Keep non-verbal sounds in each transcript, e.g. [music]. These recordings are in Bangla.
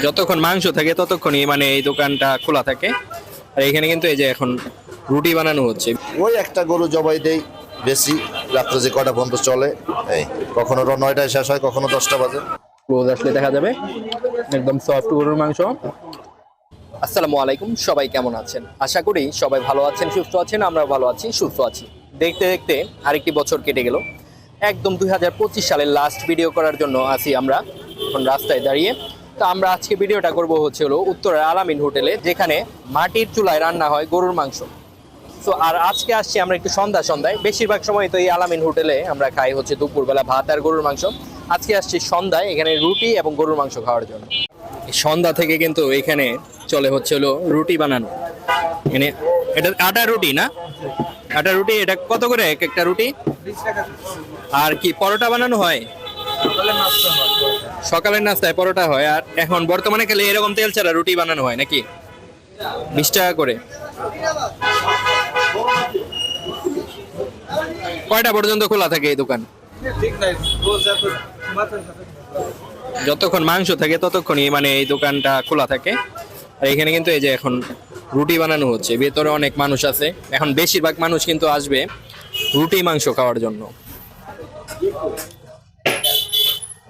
যতক্ষণ মাংস থাকে ততক্ষণই মানে এই দোকানটা খোলা থাকে। আর এখানে কিন্তু এই যে এখন রুটি বানানো হচ্ছে। ওই একটা গরু জবাই দেই বেশি রাত্রে যে কটা পর্যন্ত চলে এই কখনো র- নয়টায় শেষ হয় কখনো দশটা বাজে। ক্লোজ আসলে দেখা যাবে। একদম সফট গরুর মাংস। আসসালামু আলাইকুম সবাই কেমন আছেন? আশা করি সবাই ভালো আছেন সুস্থ আছেন আমরা ভালো আছি সুস্থ আছি। দেখতে দেখতে আরেকটি বছর কেটে গেল। একদম দুই হাজার পঁচিশ সালের লাস্ট ভিডিও করার জন্য আছি আমরা। এখন রাস্তায় দাঁড়িয়ে তো আমরা আজকে ভিডিওটা করব হচ্ছে হলো উত্তরের আলামিন হোটেলে, যেখানে মাটির চুলায় রান্না হয় গরুর মাংস। তো আর আজকে আসছি আমরা একটু সন্ধ্যা সন্ধ্যায়। বেশিরভাগ সময় তো এই আলামিন হোটেলে আমরা খাই হচ্ছে দুপুরবেলা ভাত আর গরুর মাংস। আজকে আসছি সন্ধ্যায় এখানে রুটি এবং গরুর মাংস খাওয়ার জন্য। সন্ধ্যা থেকে কিন্তু এখানে চলে হচ্ছে হলো রুটি বানানো। মানে এটা আটা রুটি না? আটা রুটি, এটা কত করে এক একটা রুটি? আর কি পরোটা বানানো হয়। সকালের নাস্তায় পরোটা হয়, আর এখন বর্তমানে খালি এরকম তেল ছাড়া রুটি বানানো হয় নাকি? বিশ টাকা করে। কয়টা পর্যন্ত খোলা থাকে এই দোকান? যতক্ষণ মাংস থাকে ততক্ষণই মানে এই দোকানটা খোলা থাকে। আর এখানে কিন্তু এই যে এখন রুটি বানানো হচ্ছে, ভেতরে অনেক মানুষ আছে। এখন বেশিরভাগ মানুষ কিন্তু আসবে রুটি মাংস খাওয়ার জন্য।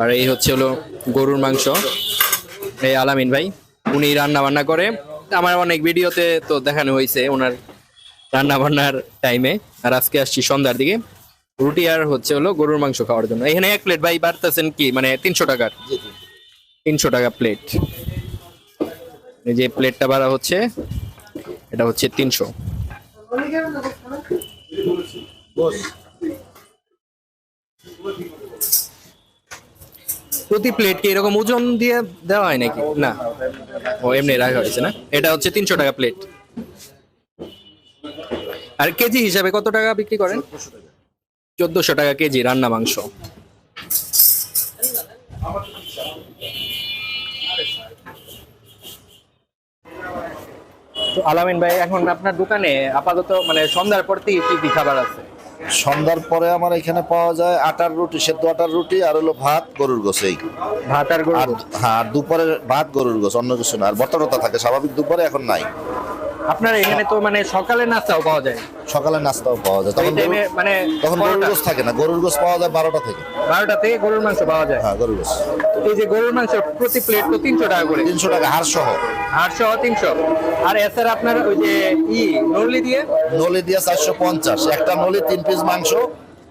আর এই হচ্ছে হলো গরুর মাংস। এই আলামিন ভাই উনি রান্না বান্না করে। আমার অনেক ভিডিওতে তো দেখানো হয়েছে ওনার রান্না বান্নার টাইমে আর আজকে আসছি সন্ধ্যার দিকে। রুটি আর হচ্ছে হলো গরুর মাংস খাওয়ার জন্য। এখানে এক প্লেট ভাই বাড়তেছেন কি? মানে তিনশো টাকার। তিনশো টাকা প্লেট এই যে প্লেটটা ভাড়া হচ্ছে এটা হচ্ছে তিনশো। প্রতি প্লেট কি এরকম ওজন দিয়ে দেওয়া হয় নাকি? না। ও, এমনি রাখা হয়েছে না? এটা হচ্ছে তিনশো টাকা প্লেট আর কেজি হিসাবে কত টাকা বিক্রি করেন? চোদ্দশো টাকা কেজি রান্না মাংস। তো আলামিন ভাই, এখন আপনার দোকানে আপাতত মানে সন্ধ্যার পর থেকে কি কি খাবার আছে? সন্ধ্যার পরে আমার এখানে পাওয়া যায় আটার রুটি সেদ্ধ আটার রুটি আর হলো ভাত গরুর গোসেই ভাত আর গরুর হ্যাঁ দুপুরে ভাত গরুর গোস অন্য কিছু না। আর বর্তমানতা থাকে স্বাভাবিক দুপুরে এখন নাই। আপনার এখানে তো মানে সকালে নাস্তাও পাওয়া যায়। সকালে নাস্তাও পাওয়া যায়। তখন মানে তখন গরুর গোশ গোস থাকে না। গরুর গোস পাওয়া যায় বারোটা থেকে। বারোটা থেকে গরুর মাংস পাওয়া যায়। হ্যাঁ গরুর গোস এই যে গরুর মাংস প্রতি প্লেট তো তিনশো টাকা করে। তিনশো টাকা হাড় সহ আটশো তিনশো। আর এছাড়া আপনার ওই যে ই নলি দিয়ে? নলি দিয়ে চারশো পঞ্চাশ। একটা নলি তিন পিস মাংস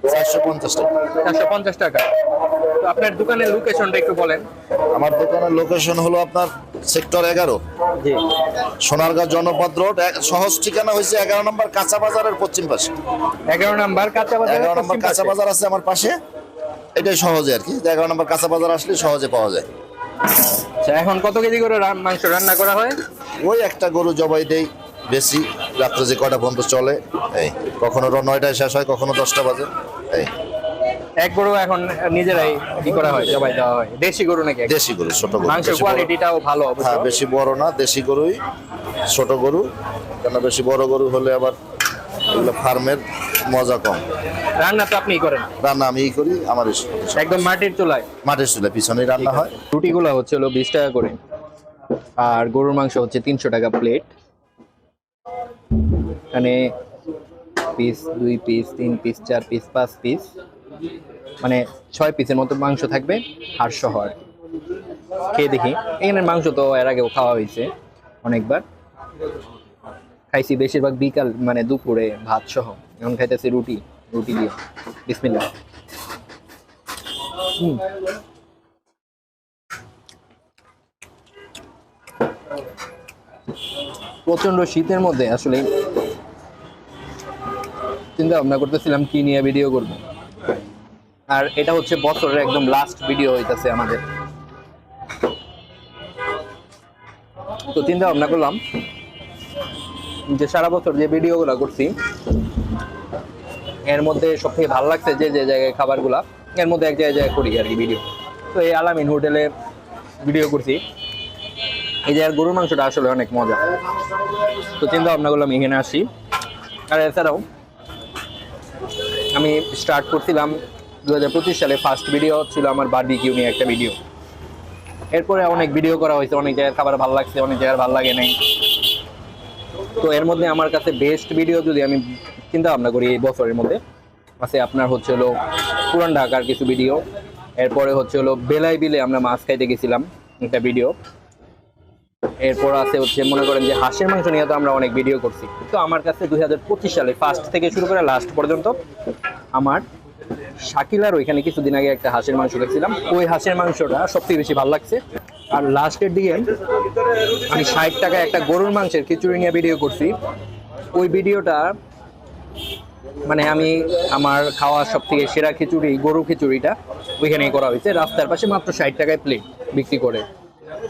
চারশো পঞ্চাশ টাকা। চারশো পঞ্চাশ টাকা। তো আপনার দোকানের লোকেশনটা একটু বলেন। আমার দোকানের লোকেশন হলো আপনার সেক্টর এগারো। জি। সোনারগাঁও জনপদ রোড এক- সহজ ঠিকানা হয়েছে এগারো নম্বর কাঁচা বাজারের পশ্চিম পাশে। এগারো নাম্বার কাঁচা বাজার এগারো নম্বর কাঁচা বাজার আছে আমার পাশে। এটাই সহজে আর কি। এগারো নম্বর কাঁচা বাজার আসলে সহজে পাওয়া যায়। আচ্ছা এখন কত কেজি করে রান- মাংস রান্না করা হয়? ওই একটা গরু জবাই দেই বেশি। রাত্রে যে কটা পর্যন্ত চলে? এই কখনো নয়টায় শেষ হয় কখনো দশটা বাজে। এই। এক গরু এখন নিজেরাই কি করা হয় জবাই দেওয়া হয়? দেশি গরু নাকি দেশি গরু ছোট গরু মাংসের কোয়ালিটিটাও ভালো হ্যাঁ বেশি বড় না দেশি গরুই ছোট গরু। কেন বেশি বড় গরু হলে আবার এগুলো ফার্মের মজা কম। রান্না তো আপনিই করেন? রান্না করি আমার একদম মাটির চুলায়? মাটির পিছনেই রান্না হয়। রুটিগুলো হচ্ছে হলো বিশ টাকা করে আর গরুর মাংস হচ্ছে তিনশো টাকা প্লেট এখানে পিস দুই পিস তিন পিস চার পিস পাঁচ পিস মানে ছয় পিসের মতো মাংস থাকবে হাড় কি। খেয়ে দেখি। এখানে মাংস তো এর আগেও খাওয়া হয়েছে অনেকবার। খাইছি বেশিরভাগ বিকাল মানে দুপুরে ভাত সহ। এখন খাইতেছি রুটি রুটি দিয়ে। বিসমিল্লা হুম। প্রচণ্ড শীতের মধ্যে আসলে চিন্তা ভাবনা করতেছিলাম কি নিয়ে ভিডিও করব। আর এটা হচ্ছে বছরের একদম লাস্ট ভিডিও হইতাছে আমাদের। তো চিন্তা ভাবনা করলাম যে সারা বছর যে ভিডিওগুলো করছি, এর মধ্যে সব থেকে ভালো লাগছে যে যে জায়গায় খাবারগুলা, এর মধ্যে এক জায়গায় করি আর কি ভিডিও তো এই আলামিন হোটেলে ভিডিও করছি। এই জায়গার গরুর মাংসটা আসলে অনেক মজা। তো চিন্তা ভাবনা করলাম এখানে আসি। আর এছাড়াও আমি স্টার্ট করছিলাম দু হাজার পঁচিশ সালে ফার্স্ট ভিডিও ছিল আমার বার্বিকিউ নিয়ে একটা ভিডিও এরপরে অনেক ভিডিও করা হয়েছে, অনেক জায়গায় খাবার ভালো লাগছে, অনেক জায়গায় ভালো লাগে নাই। তো এর মধ্যে আমার কাছে বেস্ট ভিডিও যদি আমি চিন্তা ভাবনা করি এই বছরের মধ্যে, আছে আপনার হচ্ছে হলো পুরান ঢাকার কিছু ভিডিও এরপরে হচ্ছে হলো বেলাই বিলে আমরা মাছ খাইতে গেছিলাম একটা ভিডিও এরপর আছে হচ্ছে মনে করেন যে হাঁসের মাংস নিয়ে তো আমরা অনেক ভিডিও করছি। তো আমার কাছে দুই হাজার পঁচিশ সালে ফার্স্ট থেকে শুরু করে লাস্ট পর্যন্ত আমার শাকিলার ওইখানে কিছুদিন আগে একটা হাঁসের মাংস দেখছিলাম ওই হাঁসের মাংসটা সবথেকে বেশি ভালো লাগছে। আর লাস্টের দিকে আমি ষাট টাকায় একটা গরুর মাংসের খিচুড়ি নিয়ে ভিডিও করছি। ওই ভিডিওটা মানে আমি আমার খাওয়া সব থেকে সেরা খিচুড়ি গরু খিচুড়িটা ওইখানেই করা হয়েছে। রাস্তার পাশে মাত্র ষাট টাকায় প্লেট বিক্রি করে।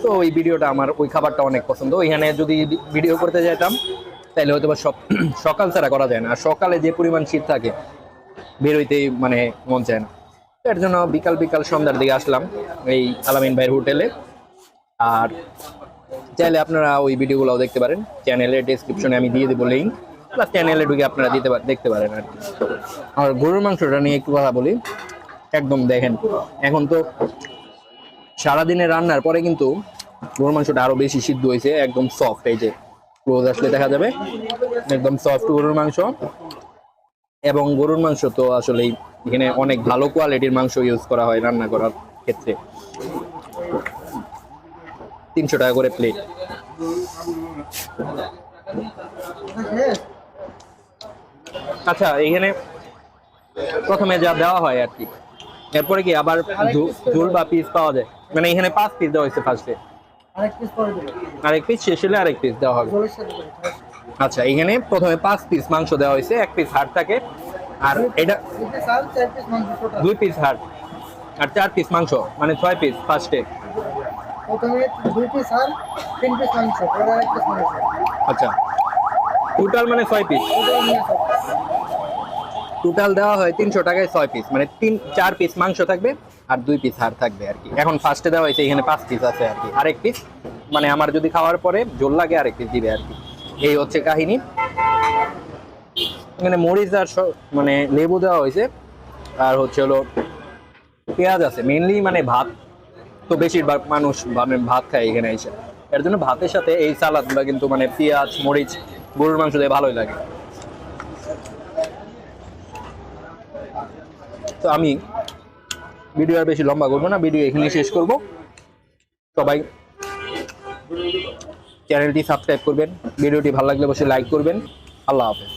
তো ওই ভিডিওটা আমার, ওই খাবারটা অনেক পছন্দ। ওইখানে যদি ভিডিও করতে যেতাম, তাহলে হয়তো বা [clears throat] সকাল ছাড়া করা যায় না। আর সকালে যে পরিমাণ শীত থাকে, বেরোইতেই মানে মন চায় না। এর জন্য বিকাল বিকাল সন্ধ্যার দিকে আসলাম এই আলামিন ভাইয়ের হোটেলে। আর চাইলে আপনারা ওই ভিডিওগুলোও দেখতে পারেন। চ্যানেলের ডেসক্রিপশনে আমি দিয়ে দেবো লিঙ্ক প্লাস চ্যানেলে ঢুকে আপনারা দিতে দেখতে পারেন আর কি। আর গরুর মাংসটা নিয়ে একটু কথা বলি। একদম দেখেন, এখন তো সারাদিনে রান্নার পরে কিন্তু গরুর মাংসটা আরও বেশি সিদ্ধ হয়েছে, একদম সফট এই যে ক্লোজ আসলে দেখা যাবে। একদম সফট গরুর মাংস। এবং গরুর মাংস তো আসলেই এখানে অনেক ভালো কোয়ালিটির মাংস ইউজ করা হয় রান্না করার ক্ষেত্রে। তিনশো টাকা করে প্লেট আচ্ছা এখানে প্রথমে যা দেওয়া হয় আর কি। এরপরে কি আবার ঝুল বা পিস পাওয়া যায়? মানে এখানে পাঁচ পিস দেওয়া হয়েছে ফার্স্টে আরেক পিস শেষ হলে আরেক পিস দেওয়া হবে। আচ্ছা এখানে প্রথমে পাঁচ পিস মাংস দেওয়া হয়েছে এক পিস হাড় থাকে। আর এটা দুই পিস হাড়। আর চার পিস মাংস মানে ছয় পিস ফার্স্টে আচ্ছা। টোটাল মানে ছয় পিস টোটাল দেওয়া হয় তিনশো টাকায় ছয় পিস মানে তিন চার পিস মাংস থাকবে। আর দুই পিস হাড় থাকবে আর কি। এখন ফার্স্টে দেওয়া হয়েছে, এখানে পাঁচ পিস আছে আর কি। আরেক পিস মানে আমার যদি খাওয়ার পরে জোর লাগে আরেক পিস দিবে আর কি। এই হচ্ছে কাহিনী। এখানে মরিচ আর মানে লেবু দেওয়া হয়েছে। আর হচ্ছে হলো পেঁয়াজ আছে মেনলি মানে ভাত। তো বেশিরভাগ মানুষ মানে ভাত খায় এখানে এসে। এর জন্য ভাতের সাথে এই সালাদগুলো কিন্তু মানে পেঁয়াজ, মরিচ, গরুর মাংস দিয়ে ভালোই লাগে। তো আমি ভিডিও আর বেশি লম্বা করব না, ভিডিও এখানে শেষ করব। সবাই চ্যানেলটি সাবস্ক্রাইব করবেন, ভিডিওটি ভালো লাগলে অবশ্যই লাইক করবেন। আল্লাহ হাফেজ।